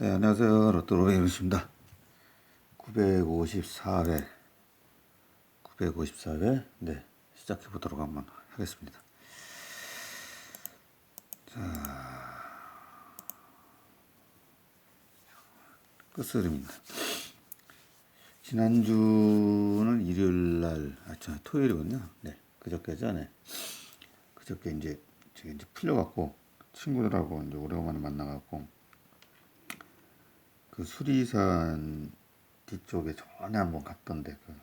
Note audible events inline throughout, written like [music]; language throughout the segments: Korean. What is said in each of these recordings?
네, 안녕하세요. 로또로의 이루십니다. 954회, 954회, 네, 시작해 보도록 한번 하겠습니다. 자, 끝흐름입니다. 지난주는 일요일 날, 아, 저 토요일이군요. 네, 그저께 전에, 그저께 이제 제가 이제 풀려갖고 친구들하고 이제 오래간만에 만나갖고 그 수리산 뒤쪽에 전에 한번 갔던데 그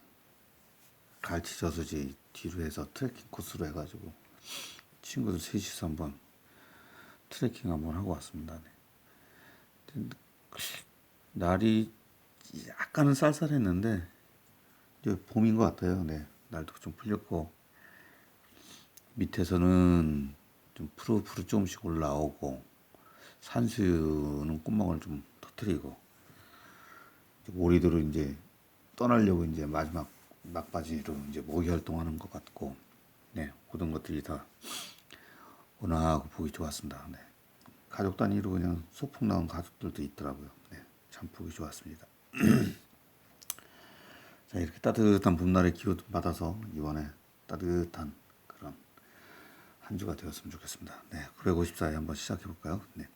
갈치 저수지 뒤로 해서 트레킹 코스로 해가지고 친구들 셋이서 한번 트레킹 한번 하고 왔습니다. 네. 날이 약간은 쌀쌀했는데 이제 봄인 것 같아요. 네, 날도 좀 풀렸고 밑에서는 좀 푸르푸르 조금씩 올라오고 산수유는 구멍을 좀 터트리고 오리들은 이제 떠나려고 이제 마지막 막바지로 이제 모의 활동하는 것 같고, 네, 모든 것들이 다 온화하고 보기 좋았습니다. 네. 가족 단위로 그냥 소풍 나온 가족들도 있더라고요. 네, 참 보기 좋았습니다. [clears throat] 자, 이렇게 따뜻한 봄날의 기운 받아서 이번에 따뜻한 그런 한 주가 되었으면 좋겠습니다. 네, 954회 한번 시작해 볼까요? 네.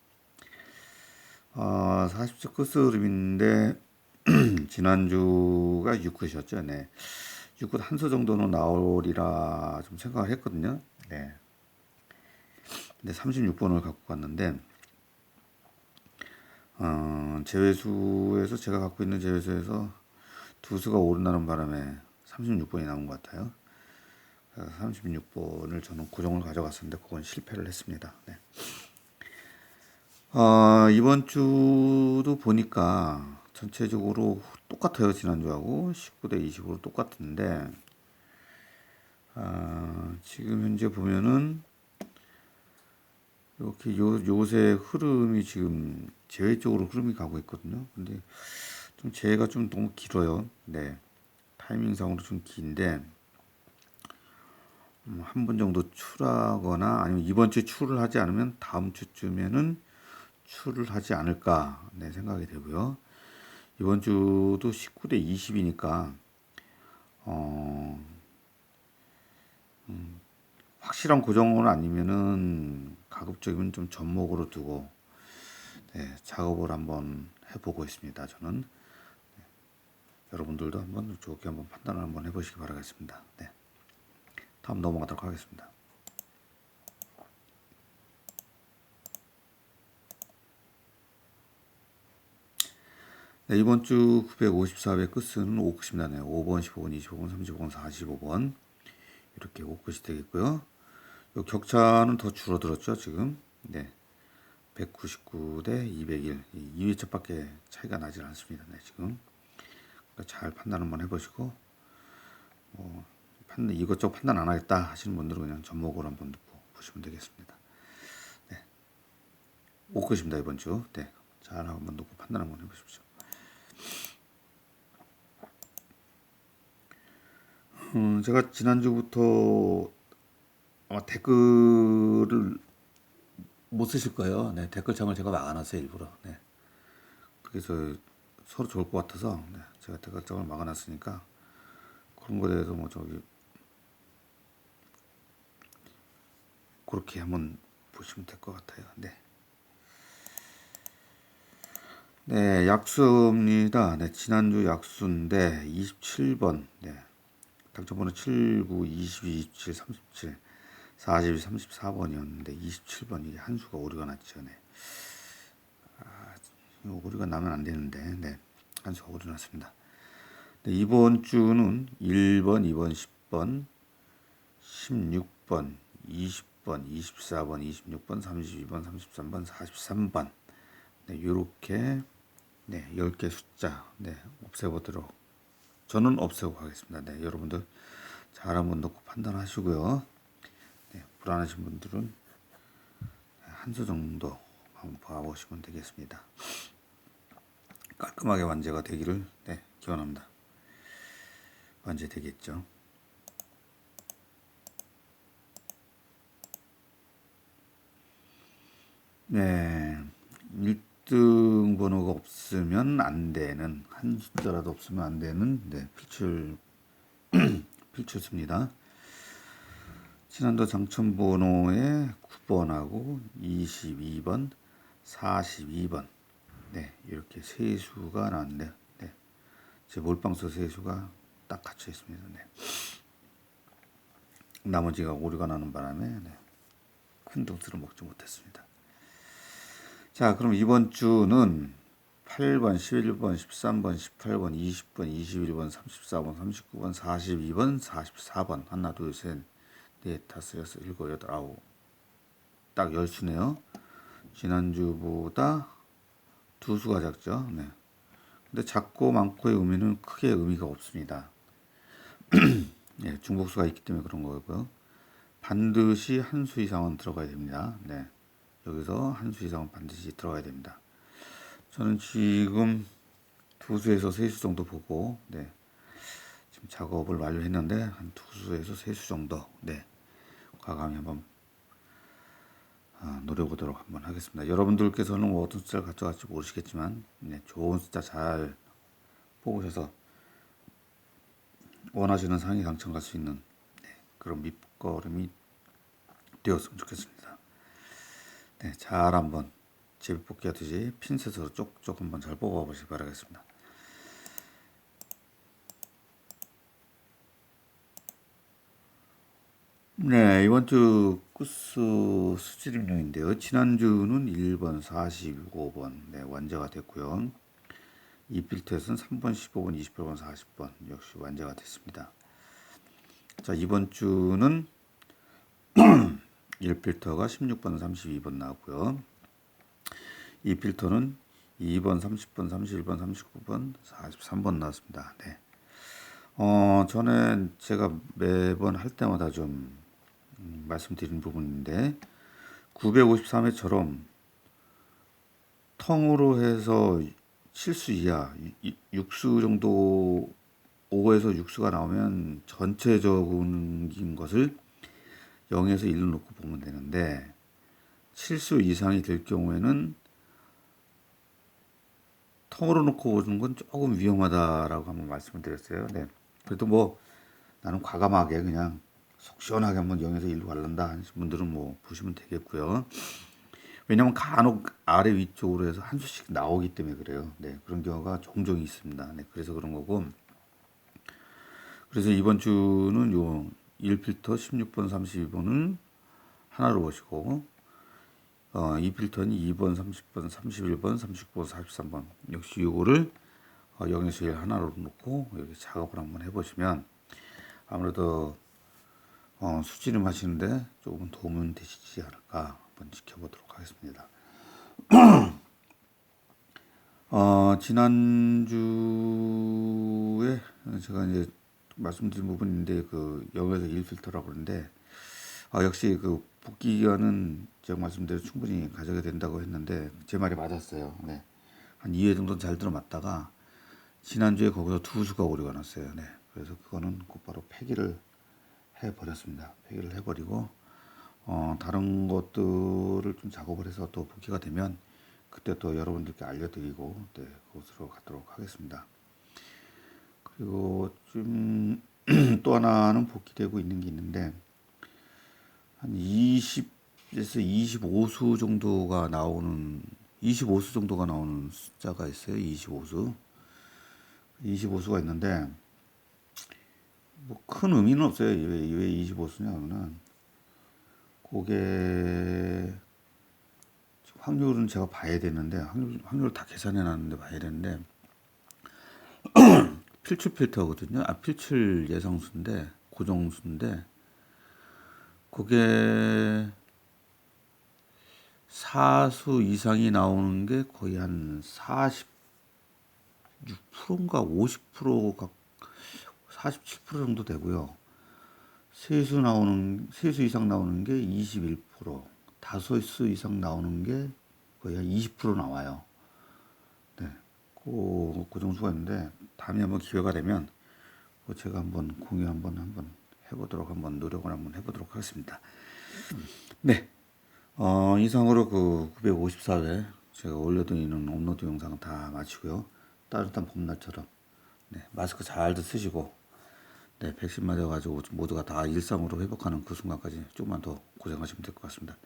어, 40초 끝스름인데 [clears throat] 지난주가 6컷이었죠. 네. 6컷 한수 정도는 나오리라 좀 생각을 했거든요. 네. 근데 36번을 갖고 갔는데, 어, 제외수에서 제가 갖고 있는 제외수에서 두 수가 오른다는 바람에 36번이 나온 것 같아요. 그래서 36번을 저는 고정을 가져갔었는데, 그건 실패를 했습니다. 네. 어, 이번 주도 보니까 전체적으로 똑같아요 지난주하고 19대 20으로 똑같은데 아, 지금 현재 보면은 이렇게 요, 요새 흐름이 지금 제외 쪽으로 흐름이 가고 있거든요. 근데 좀 제가 좀 너무 길어요. 네. 타이밍상으로 좀 긴데, 음, 한번 정도 출하거나 아니면 이번 주에 출을 하지 않으면 다음 주쯤에는 출을 하지 않을까, 네, 생각이 되고요. 이번 주도 19대 20이니까 어, 음, 확실한 고정은 아니면은 가급적이면 좀 접목으로 두고 네, 작업을 한번 해보고 있습니다. 저는 네, 여러분들도 한번 좋게 한번 판단을 한번 해보시기 바라겠습니다. 네, 다음 넘어가도록 하겠습니다. 네, 이번 주 954회 끝은 5끝입니다. 네, 5번, 15번, 25번, 35번, 45번 이렇게 5끝이 되겠고요. 요 격차는 더 줄어들었죠, 지금. 네. 199 대 201. 2회차밖에 차이가 나질 않습니다. 네, 지금. 그러니까 잘 판단 한번 해보시고, 뭐, 판단, 이것저것 판단 안 하겠다 하시는 분들은 그냥 접목으로 한번 보시면 되겠습니다. 네. 5끝입니다, 이번 주. 네. 잘 한번 놓고 판단 한번 해보십시오. 음, 제가 지난주부터 아마 댓글을 못 쓰실 거예요. 네, 댓글창을 제가 막아놨어요, 일부러. 네. 그래서 서로 좋을 것 같아서 네, 제가 댓글창을 막아놨으니까 그런 거에 대해서 뭐 저기 그렇게 한번 보시면 될 것 같아요. 네. 네, 약수입니다. 네, 지난주 약수인데 27번. 네. 당첨번호 7, 9, 22, 27, 37, 42, 34번이었는데 27번이 한 수가 오류가 났죠. 네. 아, 오류가 나면 안 되는데, 네. 한 수가 오류 났습니다. 네, 이번 주는 1번, 2번, 10번, 16번, 20번, 24번, 26번, 32번, 33번, 43번. 네, 요렇게 네, 10개 숫자 네, 없애보도록 저는 없애고 가겠습니다. 네, 여러분들 잘 한번 넣고 판단하시고요. 네, 불안하신 분들은 한 수 정도 한번 봐보시면 되겠습니다. 깔끔하게 완제가 되기를 네, 기원합니다. 완제되겠죠. 네, 1등 번호가 없으면 안 되는 한 숫자라도 없으면 안 되는 네, 필출 [clears throat] 필출수입니다. 지난도 당첨 번호의 9번하고 22번, 42번 네 이렇게 세 수가 나왔는데 네, 제 몰빵서 세 수가 딱 갖춰 있습니다. 네. 나머지가 오류가 나는 바람에 네, 큰 점수를 먹지 못했습니다. 자, 그럼 이번 주는 8번, 11번, 13번, 18번, 20번, 21번, 34번, 39번, 42번, 44번. 하나, 둘, 셋, 넷, 다섯, 여섯, 일곱, 여덟, 아홉. 딱 10수네요. 지난주보다 두 수가 작죠. 네. 근데 작고 많고의 의미는 크게 의미가 없습니다. [clears throat] 예, 중복수가 있기 때문에 그런 거고요. 반드시 한 수 이상은 들어가야 됩니다. 네. 여기서 한 수 이상은 반드시 들어가야 됩니다. 저는 지금 두 수에서 세 수 정도 보고, 네. 지금 작업을 완료했는데, 한 두 수에서 세 수 정도, 네. 과감히 한번 아, 노려보도록 한번 하겠습니다. 여러분들께서는 뭐 어떤 숫자를 가져갈지 모르시겠지만, 네. 좋은 숫자 잘 뽑으셔서 원하시는 상이 당첨 갈 수 있는 네, 그런 밑거름이 되었으면 좋겠습니다. 네, 잘 한번 제비뽑기 하듯이 핀셋으로 쪽쪽 한번 잘 뽑아보시기 바라겠습니다. 네, 이번 주 끝수 수지림령인데요. 지난주는 1번, 45번 네, 완제가 됐고요. 이 필터에서는 3번, 15번, 28번, 40번 역시 완제가 됐습니다. 자, 이번 주는 1필터가 16번, 32번 나왔고요. 이 필터는 2번, 30번, 31번, 39번, 43번 나왔습니다. 네. 어, 저는 제가 매번 할 때마다 좀 음, 말씀드린 부분인데 953회처럼 통으로 해서 7수 이하, 6수 정도 5에서 6수가 나오면 전체적인 것을 0에서 1로 놓고 보면 되는데 7수 이상이 될 경우에는 통으로 놓고 보는 건 조금 위험하다라고 한번 말씀을 드렸어요. 네. 그래도 뭐 나는 과감하게 그냥 속 시원하게 한번 0에서 1로 갈란다 하시는 분들은 뭐 보시면 되겠고요. 왜냐면 간혹 아래 위쪽으로 해서 한 수씩 나오기 때문에 그래요. 네, 그런 경우가 종종 있습니다. 네, 그래서 그런 거고. 그래서 이번 주는 요 1필터 16번 32번을 하나로 보시고 어, 2필터는 2번 30번 31번 39번 43번 역시 요거를 어, 0에서 1 하나로 놓고 이렇게 작업을 한번 해보시면 아무래도 어, 수지름 하시는데 조금 도움은 되시지 않을까 한번 지켜보도록 하겠습니다. [clears throat] 어, 지난주에 제가 이제 말씀드린 부분인데 그 0에서 1 필터라고 그러는데 아, 역시 그 복귀 기간은 제가 말씀대로 충분히 가져야 된다고 했는데 제 말이 맞았어요. 네. 한 2회 정도 잘 들어맞다가 지난주에 거기서 두 수가 오류가 났어요. 네. 그래서 그거는 곧바로 폐기를 해 버렸습니다. 폐기를 해 버리고 어, 다른 것들을 좀 작업을 해서 또 복귀가 되면 그때 또 여러분들께 알려드리고 네, 그곳으로 가도록 하겠습니다. 그리고 좀 [clears throat] 또 하나는 복귀되고 있는 게 있는데 한 20에서 25수 정도가 나오는 25수 정도가 나오는 숫자가 있어요. 25수. 25수가 있는데 뭐 큰 의미는 없어요. 왜, 왜 25수냐면은 그게 확률은 제가 봐야 되는데 확률 확률 다 계산해 놨는데 봐야 되는데 [clears throat] 필출 필터거든요. 아 필출 예상수인데 고정수인데 그게 사수 이상이 나오는 게 거의 한 46%인가 50%가 47% 정도 되고요. 세수 나오는 세수 이상 나오는 게 21%, 다소수 이상 나오는 게 거의 한 20% 나와요. 네, 그 고정수가 있는데 다음에 한번 기회가 되면 그 제가 한번 공유 한번 한번 해보도록 한번 노력을 한번 해보도록 하겠습니다. 네, 어, 이상으로 그 954회 제가 올려둔 있는 업로드 영상 다 마치고요. 따뜻한 봄날처럼 네, 마스크 잘들 쓰시고 네, 백신 맞아가지고 모두가 다 일상으로 회복하는 그 순간까지 조금만 더 고생하시면 될 것 같습니다.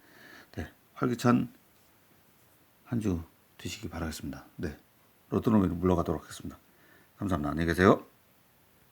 네, 활기찬 한 주 되시기 바라겠습니다. 네, 로또노미로 물러가도록 하겠습니다. 감사합니다. 안녕히 계세요.